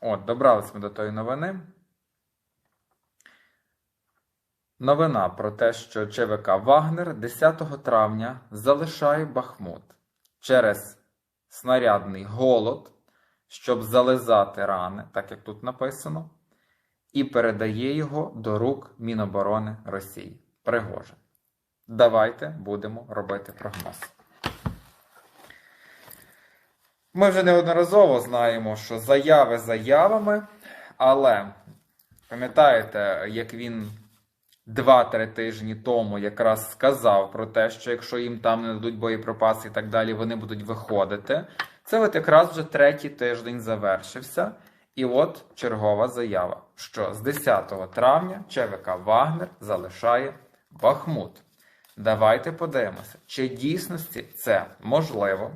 От, добрались ми до тої новини. Новина про те, що ЧВК Вагнер 10 травня залишає Бахмут через снарядний голод, щоб зализати рани, так як тут написано, і передає його до рук Міноборони Росії. Пригожин. Давайте будемо робити прогноз. Ми вже неодноразово знаємо, що заяви заявами, але пам'ятаєте, як він 2-3 тижні тому якраз сказав про те, що якщо їм там не дадуть боєприпаси і так далі, вони будуть виходити. Це от якраз вже третій тиждень завершився. І от чергова заява, що з 10 травня ЧВК Вагнер залишає Бахмут. Давайте подивимося, чи дійсності це можливо,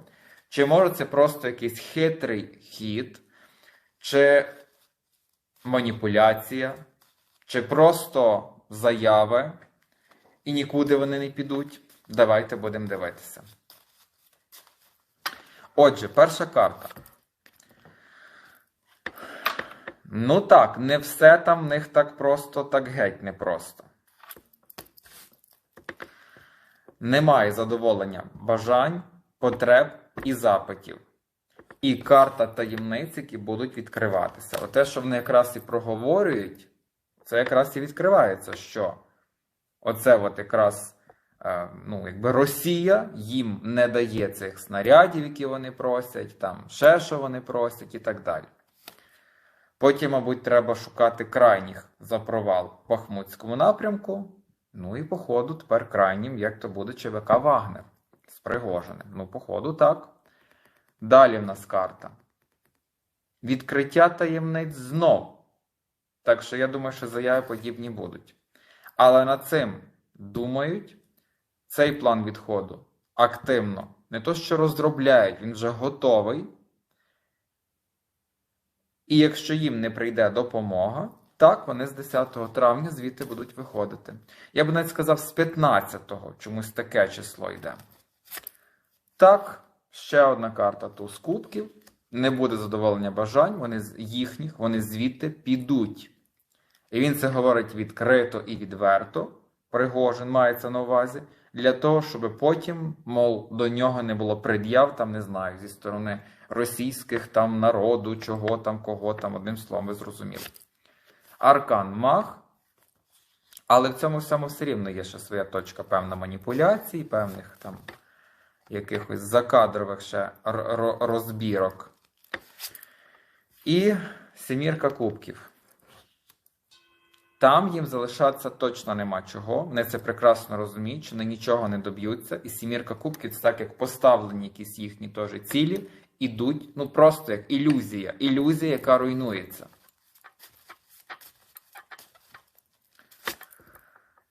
чи може це просто якийсь хитрий хід, чи маніпуляція, чи просто заяви, і нікуди вони не підуть. Давайте будемо дивитися. Отже, перша карта. Ну так, не все там в них так просто, так геть не просто. Немає задоволення бажань, потреб і запитів. І карта таємниць, які будуть відкриватися. Оте, що вони якраз і проговорюють, це якраз і відкривається, що оце от якраз е, ну, якби Росія їм не дає цих снарядів, які вони просять, там ще що вони просять і так далі. Потім, мабуть, треба шукати крайніх за провал в Бахмутському напрямку. Ну і, по ходу, тепер крайнім, як то буде ЧВК Вагнер Пригожиним. Ну, по ходу, так. Далі в нас карта. Відкриття таємниць знов. Так що я думаю, що заяви подібні будуть. Але над цим думають цей план відходу активно. Не то, що розробляють, він вже готовий. І якщо їм не прийде допомога, так вони з 10 травня звідти будуть виходити. Я б навіть сказав, з 15-го чомусь таке число йде. Так, ще одна карта туз кубків. Не буде задоволення бажань, вони з їхніх, вони звідти підуть. І він це говорить відкрито і відверто. Пригожин мається на увазі, для того, щоб потім, мов, до нього не було пред'яв, там не знаю, зі сторони російських там народу, чого там, кого там, одним словом, ви зрозуміли. Аркан Мах. Але в цьому всьому все рівно є ще своя точка певна маніпуляцій, певних там якихось закадрових ще розбірок. І Семірка Кубків. Там їм залишатися точно нема чого. Вони це прекрасно розуміють, що вони нічого не доб'ються. І Сімірка Кубків це так, як поставлені якісь їхні теж цілі, ідуть, ну просто як ілюзія. Ілюзія, яка руйнується.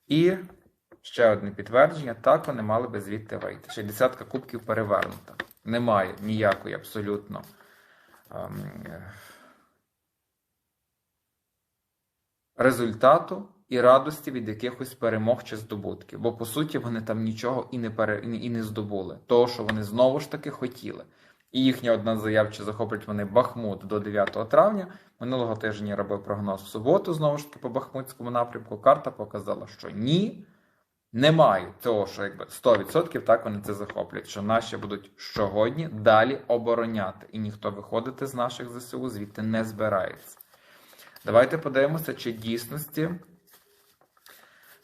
І ще одне підтвердження: так вони мали би звідти вийти. Ще десятка кубків перевернута. Немає ніякої абсолютно. Ем, результату і радості від якихось перемог чи здобутків. Бо, по суті, вони там нічого і не пере... і не здобули. Того, що вони знову ж таки хотіли. І їхня одна заяв, чи захоплять вони Бахмут до 9 травня. Минулого тижня я робив прогноз в суботу, знову ж таки, по Бахмутському напрямку. Карта показала, що ні. Немає того, що якби 100% так вони це захоплять, що наші будуть щогодні далі обороняти, і ніхто виходити з наших ЗСУ звідти не збирається. Давайте подивимося, чи дійсності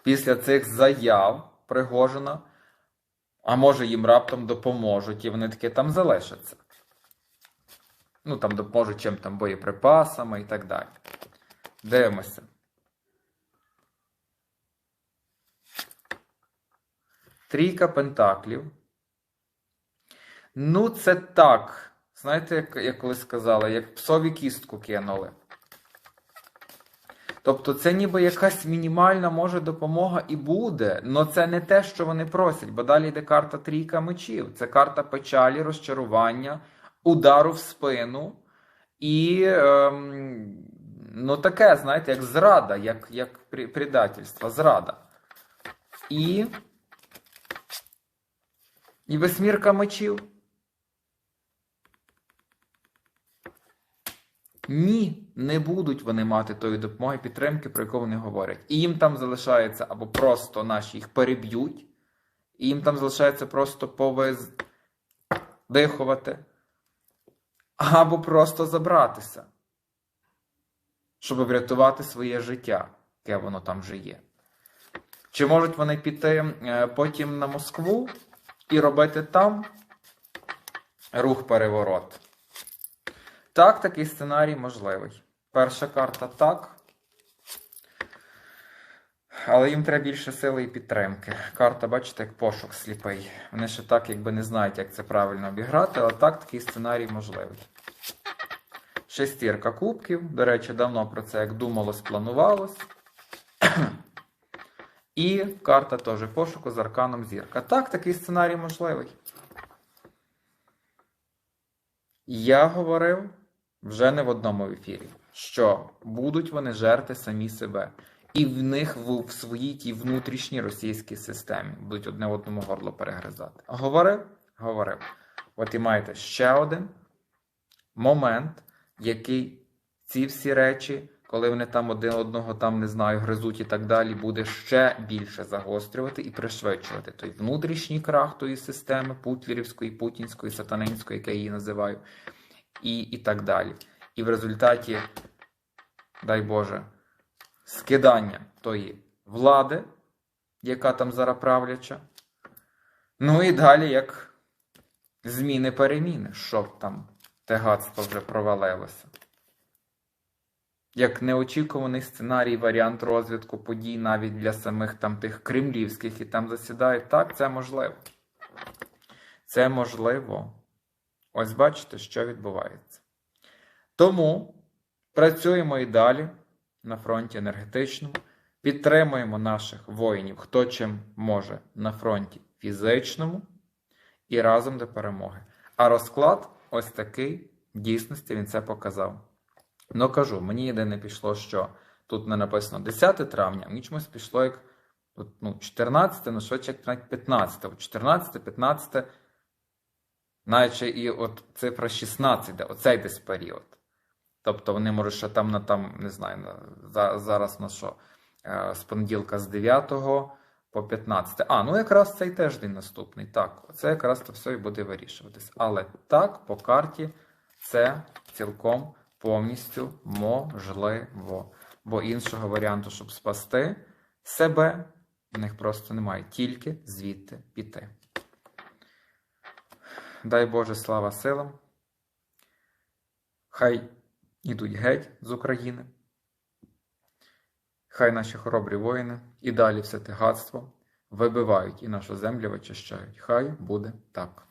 після цих заяв Пригожина, а може їм раптом допоможуть, і вони таки там залишаться. Ну, там допоможуть чим там боєприпасами і так далі. Дивимося. Трійка пентаклів. Ну, це так. Знаєте, як, як колись сказали, як псові кістку кинули. Тобто це ніби якась мінімальна може допомога і буде, але це не те, що вони просять, бо далі йде карта трійка мечів. Це карта печалі, розчарування, удару в спину і ем, ну таке, знаєте, як зрада, як як предательство, зрада. І, і восьмірка мечів. Ні, не будуть вони мати тої допомоги, підтримки, про яку вони говорять. І їм там залишається або просто наші їх переб'ють, і їм там залишається просто повиздихувати, або просто забратися, щоб врятувати своє життя, яке воно там вже є. Чи можуть вони піти е, потім на Москву і робити там рух переворот? Так, такий сценарій можливий. Перша карта так. Але їм треба більше сили і підтримки. Карта, бачите, як пошук сліпий. Вони ще так, якби не знають, як це правильно обіграти, але так, такий сценарій можливий. Шестірка кубків. До речі, давно про це як думалось, планувалось. І карта теж пошуку з арканом зірка. Так, такий сценарій можливий. Я говорив вже не в одному ефірі, що будуть вони жерти самі себе. І в них в, в своїй тій внутрішній російській системі будуть одне одному горло перегризати. Говорив? Говорив. От і маєте ще один момент, який ці всі речі, коли вони там один одного там не знаю, гризуть і так далі, буде ще більше загострювати і пришвидшувати той внутрішній крах тої системи путлерівської, путінської, сатанинської, як я її називаю, і, і так далі. І в результаті, дай Боже, скидання тої влади, яка там зараз правляча. Ну і далі як зміни-переміни, щоб там те гадство вже провалилося. Як неочікуваний сценарій, варіант розвитку подій навіть для самих там тих кремлівських, які там засідають, так, це можливо. Це можливо. Ось бачите, що відбувається. Тому працюємо і далі на фронті енергетичному, підтримуємо наших воїнів, хто чим може на фронті фізичному, і разом до перемоги. А розклад ось такий, в дійсності він це показав. Ну кажу, мені єдине пішло, що тут не написано 10 травня, мені чомусь пішло як ну, 14, ну швидше як 15. 14, 15, навіть і от цифра 16, де оцей десь період. Тобто вони можуть ще там на там, не знаю, на, зараз на що, е, з понеділка з 9 по 15. А, ну якраз цей тиждень наступний. Так, це якраз то все і буде вирішуватись. Але так, по карті це цілком повністю можливо. Бо іншого варіанту, щоб спасти себе, в них просто немає. Тільки звідти піти. Дай Боже слава силам. Хай ідуть геть з України. Хай наші хоробрі воїни і далі все те гадство вибивають і нашу землю вичищають. Хай буде так.